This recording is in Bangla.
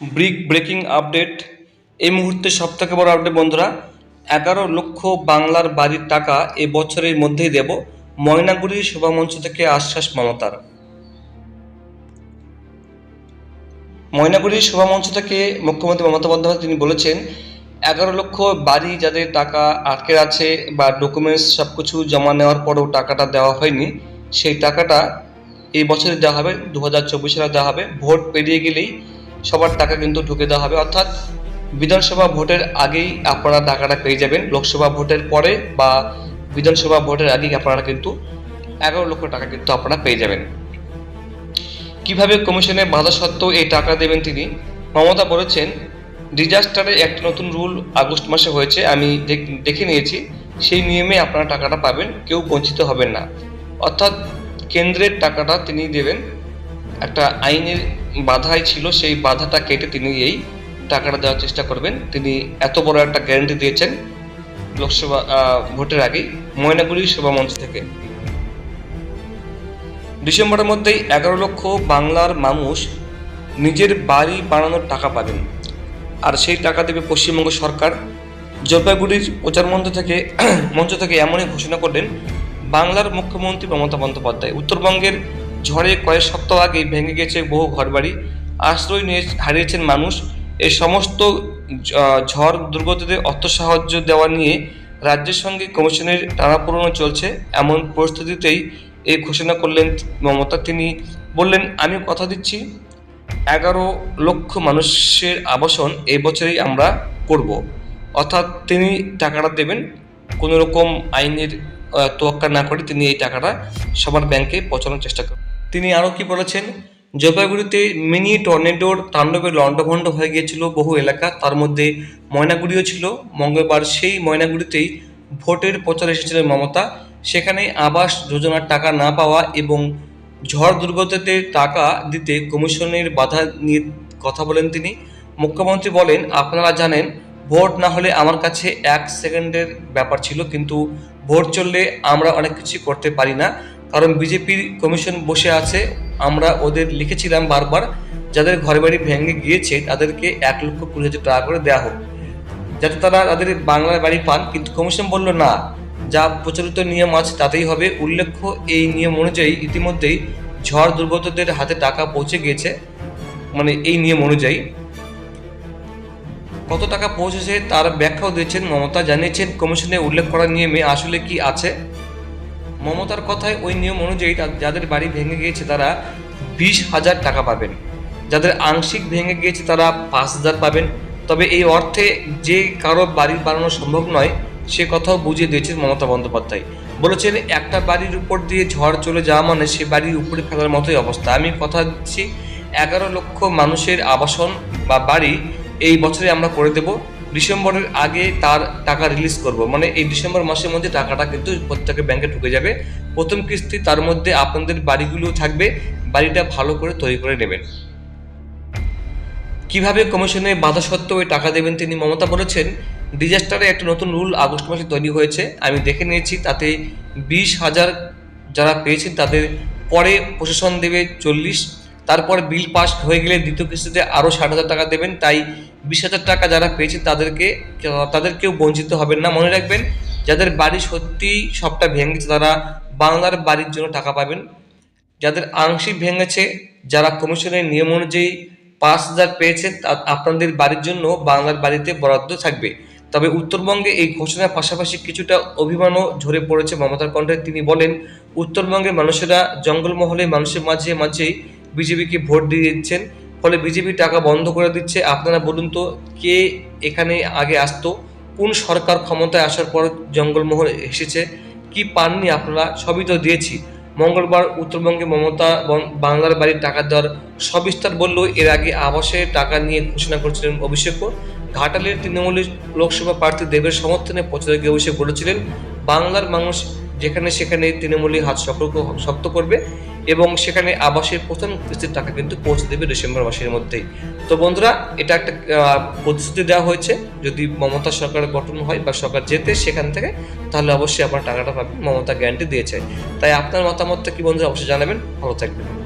Brick breaking update. এই মুহূর্তে সব থেকে বড় আপডেট বন্ধুরা, এগারো লক্ষ বাংলার বাড়ির টাকা এ বছরের মধ্যেই দেব ময়নাগুড়ি সভামঞ্চ থেকে আশ্বাস মমতার। ময়নাগুড়ির সভামঞ্চ থেকে মুখ্যমন্ত্রী মমতা বন্দ্যোপাধ্যায় তিনি বলেছেন, এগারো লক্ষ বাড়ি যাদের টাকা আটকে আছে বা ডকুমেন্টস সব কিছু জমা নেওয়ার পরেও টাকাটা দেওয়া হয়নি, সেই টাকাটা এই বছরে দেওয়া হবে, দু হাজার চব্বিশ দেওয়া হবে। ভোট পেরিয়ে গেলেই সবার টাকা কিন্তু ঢুকে দেওয়া হবে। অর্থাৎ বিধানসভা ভোটের আগেই আপনারা টাকাটা পেয়ে যাবেন। লোকসভা ভোটের পরে বা বিধানসভা ভোটের আগেই আপনারা কিন্তু এগারো লক্ষ টাকা কিন্তু আপনারা পেয়ে যাবেন। কীভাবে কমিশনের বাধা সত্ত্বেও এই টাকা দেবেন তিনি? মমতা বলেছেন, ডিজাস্টারে একটা নতুন রুল আগস্ট মাসে হয়েছে। আমি দেখে নিয়েছি। সেই নিয়মে আপনারা টাকাটা পাবেন। কেউ বঞ্চিত হবেন না। অর্থাৎ কেন্দ্রের টাকাটা তিনি দেবেন। একটা আইনের বাধাই ছিল, সেই বাধাটা কেটে তিনি এই টাকাটা দেওয়ার চেষ্টা করবেন। তিনি এত বড় একটা গ্যারান্টি দিয়েছেন লোকসভা ভোটের আগেই ময়নাগুড়ি সভা মঞ্চ থেকে। ডিসেম্বরের মধ্যেই এগারো লক্ষ বাংলার মানুষ নিজের বাড়ি বানানোর টাকা পাবেন। আর সেই টাকা দেবে পশ্চিমবঙ্গ সরকার। জলপাইগুড়ির প্রচার মঞ্চ থেকে মঞ্চ থেকে এমনই ঘোষণা করলেন বাংলার মুখ্যমন্ত্রী মমতা বন্দ্যোপাধ্যায়। উত্তরবঙ্গের ঝড়ে কয়েক সপ্তাহ আগেই ভেঙে গেছে বহু ঘরবাড়ি। আশ্রয় নিয়ে হারিয়েছেন মানুষ। এই সমস্ত ঝড় দুর্গতদের অর্থ সাহায্য দেওয়া নিয়ে রাজ্যের সঙ্গে কমিশনের টানাপোড়েন চলছে। এমন পরিস্থিতিতেই এই ঘোষণা করলেন মমতা। তিনি বললেন, আমি কথা দিচ্ছি, এগারো লক্ষ মানুষের আবাসন এই বছরেই আমরা করব। অর্থাৎ তিনি টাকাটা দেবেন। কোনো রকম আইনের তোয়াক্কা না করে তিনি এই টাকাটা সবার ব্যাংকে পৌঁছানোর চেষ্টা করেন তিনি আরও কি বলেছেন? জলপাইগুড়িতে মিনি টর্নেডোর তাণ্ডবে লণ্ডভণ্ড হয়ে গিয়েছিল বহু এলাকা। তার মধ্যে ময়নাগুড়িও ছিল। মঙ্গলবার সেই ময়নাগুড়িতেই ভোটের প্রচার এসেছিলেন মমতা। সেখানে আবাস যোজনার টাকা না পাওয়া এবং ঝড় দুর্গতদের টাকা দিতে কমিশনের বাধা নিয়ে কথা বলেন তিনি। মুখ্যমন্ত্রী বলেন, আপনারা জানেন, ভোট না হলে আমার কাছে এক সেকেন্ডের ব্যাপার ছিল, কিন্তু ভোট চললে আমরা অনেক কিছু করতে পারি না। কারণ বিজেপির কমিশন বসে আছে, আমরা ওদের লিখেছিলাম বারবার, যাদের ঘরে বাড়ি ভেঙে গিয়েছে, তাদেরকে এক লক্ষ কুড়ি হাজার টাকা করে দেওয়া হোক। যাতে তারা তাদের বাংলার বাড়ি পান, কিন্তু কমিশন বলল, না, যা প্রচলিত নিয়ম আছে, তাতেই হবে। উল্লেখ্য, এই নিয়ম অনুযায়ী ইতিমধ্যেই ঝড় দুর্গতদের হাতে টাকা পৌঁছে গিয়েছে। মানে এই নিয়ম অনুযায়ী। কত টাকা পৌঁছেছে, তার ব্যাখ্যাও দিয়েছেন, মমতা জানিয়েছেন কমিশনে উল্লেখ করা নিয়মে আসলে কি আছে? মমতার কথায় ওই নিয়ম অনুযায়ী যাদের বাড়ি ভেঙে গিয়েছে তারা বিশ হাজার টাকা পাবেন। যাদের আংশিক ভেঙে গিয়েছে তারা পাঁচ হাজার পাবেন। তবে এই অর্থে যে কারও বাড়ি বানানো সম্ভব নয়, সে কথাও বুঝিয়ে দিয়েছেন মমতা বন্দ্যোপাধ্যায়। বলেছেন, একটা বাড়ির উপর দিয়ে ঝড় চলে যাওয়া মানে সে বাড়ির উপরে ফেলার মতোই অবস্থা। আমি কথা দিচ্ছি, এগারো লক্ষ মানুষের আবাসন বা বাড়ি এই বছরে আমরা করে দেব। ডিসেম্বরের আগে তার টাকা রিলিজ করব। মানে এই ডিসেম্বর মাসের মধ্যে টাকাটা কিন্তু প্রত্যেকের ব্যাংকে ঢুকে যাবে। প্রথম কিস্তি তার মধ্যে আপনাদের বাড়িগুলো থাকবে। বাড়িটা ভালো করে তৈরি করে নেবেন। কীভাবে কমিশনে বাধা সত্ত্বেও টাকা দেবেন তিনি মমতা বলেছেন ডিজাস্টারে একটা নতুন রুল আগস্ট মাসে তৈরি হয়েছে। আমি দেখে নিয়েছি, তাতে বিশ হাজার যারা পেয়েছেন তাদের পরে প্রশাসন দেবে চল্লিশ তারপর বিল পাস হয়ে গেলে দ্বিতীয় কিস্তিতে আরও ষাট হাজার টাকা দেবেন। তাই বিশ হাজার টাকা যারা পেয়েছেন তাদেরকে তাদের কেউ বঞ্চিত হবেন না। মনে রাখবেন, যাদের বাড়ি সত্যি সবটা ভেঙেছে, তারা বাংলার বাড়ির জন্য টাকা পাবেন। যাদের আংশিক ভেঙেছে, যারা কমিশনের নিয়ম অনুযায়ী পাঁচ হাজার পেয়েছে আপনাদের বাড়ির জন্য বাংলার বাড়িতে বরাদ্দ থাকবে। তবে উত্তরবঙ্গে এই ঘোষণার পাশাপাশি কিছুটা অভিমানও ঝরে পড়েছে মমতার কণ্ঠে। তিনি বলেন, উত্তরবঙ্গের মানুষেরা জঙ্গলমহলে মানুষের মাঝে মাঝেই বিজেপিকে ভোট দিয়ে দিচ্ছেন, ফলে বিজেপি টাকা বন্ধ করে দিচ্ছে। আপনারা বলুন তো, কে এখানে আগে আসতো? কোন সরকার ক্ষমতায় আসার পর জঙ্গলমহল এসেছে? কি পাননি আপনারা? সবই তো দিয়েছি। মঙ্গলবার উত্তরবঙ্গে মমতা বাংলার বাড়ির টাকা দেওয়ার সবিস্তার বলল, এর আগে আবাসের টাকা নিয়ে ঘোষণা করেছিলেন অভিষেকও ঘাটালের তৃণমূলের লোকসভা প্রার্থী দেবের সমর্থনে প্রচারে গিয়ে অভিষেক বলেছিলেন, বাংলার মানুষ যেখানে সেখানে তৃণমূলী হাত সতর্ক শক্ত করবে এবং সেখানে আবাসের প্রথম কিস্তির টাকা কিন্তু পৌঁছে দেবে ডিসেম্বর মাসের মধ্যেই। তো বন্ধুরা, এটা একটা প্রতিশ্রুতি দেওয়া হয়েছে। যদি মমতা সরকার গঠন হয় বা সরকার যেতে সেখান থেকে, তাহলে অবশ্যই আপনার টাকাটা পাবেন। মমতা গ্যারান্টি দিয়েছে। তাই আপনার মতামতটা কি বন্ধুরা, অবশ্যই জানাবেন। ভালো থাকবেন।